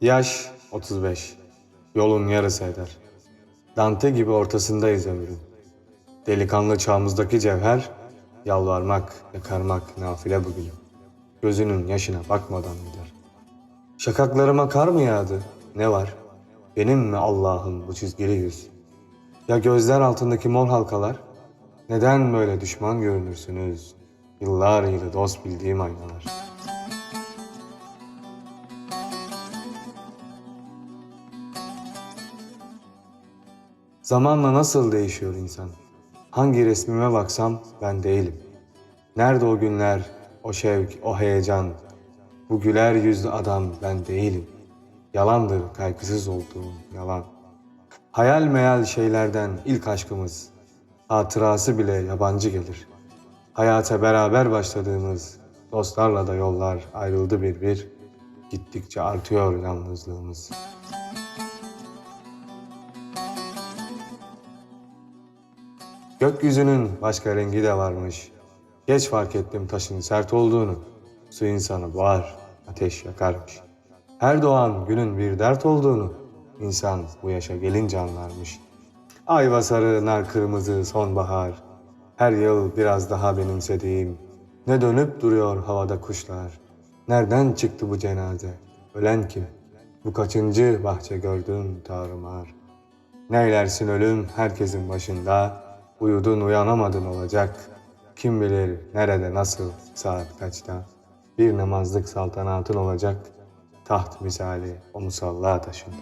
Yaş 35. Yolun yarısı eder. Dante gibi ortasındayız ömrün. Delikanlı çağımızdaki cevher, yalvarmak, yakarmak nafile bugün. Gözünün yaşına bakmadan gider. Şakaklarıma kar mı yağdı? Ne var? Benim mi Allah'ım bu çizgili yüz? Ya gözler altındaki mor halkalar? Neden böyle düşman görünürsünüz? Yıllar yılı dost bildiğim aynalar. Zamanla nasıl değişiyor insan? Hangi resmime baksam ben değilim. Nerede o günler, o şevk, o heyecan? Bu güler yüzlü adam ben değilim. Yalandır kaygısız olduğum yalan. Hayal meyal şeylerden ilk aşkımız. Hatırası bile yabancı gelir. Hayata beraber başladığımız dostlarla da yollar ayrıldı bir bir. Gittikçe artıyor yalnızlığımız. Gökyüzünün başka rengi de varmış. Geç fark ettim taşın sert olduğunu. Su insanı boğar, ateş yakarmış. Her doğan günün bir dert olduğunu insan bu yaşa gelince anlarmış. Ayva sarı, nar kırmızı, sonbahar. Her yıl biraz daha benimsediğim. Ne dönüp duruyor havada kuşlar. Nereden çıktı bu cenaze? Ölen kim? Bu kaçıncı bahçe gördüm tarumar. Neylersin ölüm herkesin başında. Uyudun uyanamadın olacak. Kim bilir nerede nasıl saat kaçta. Bir namazlık saltanatın olacak. Taht misali o musalla taşında.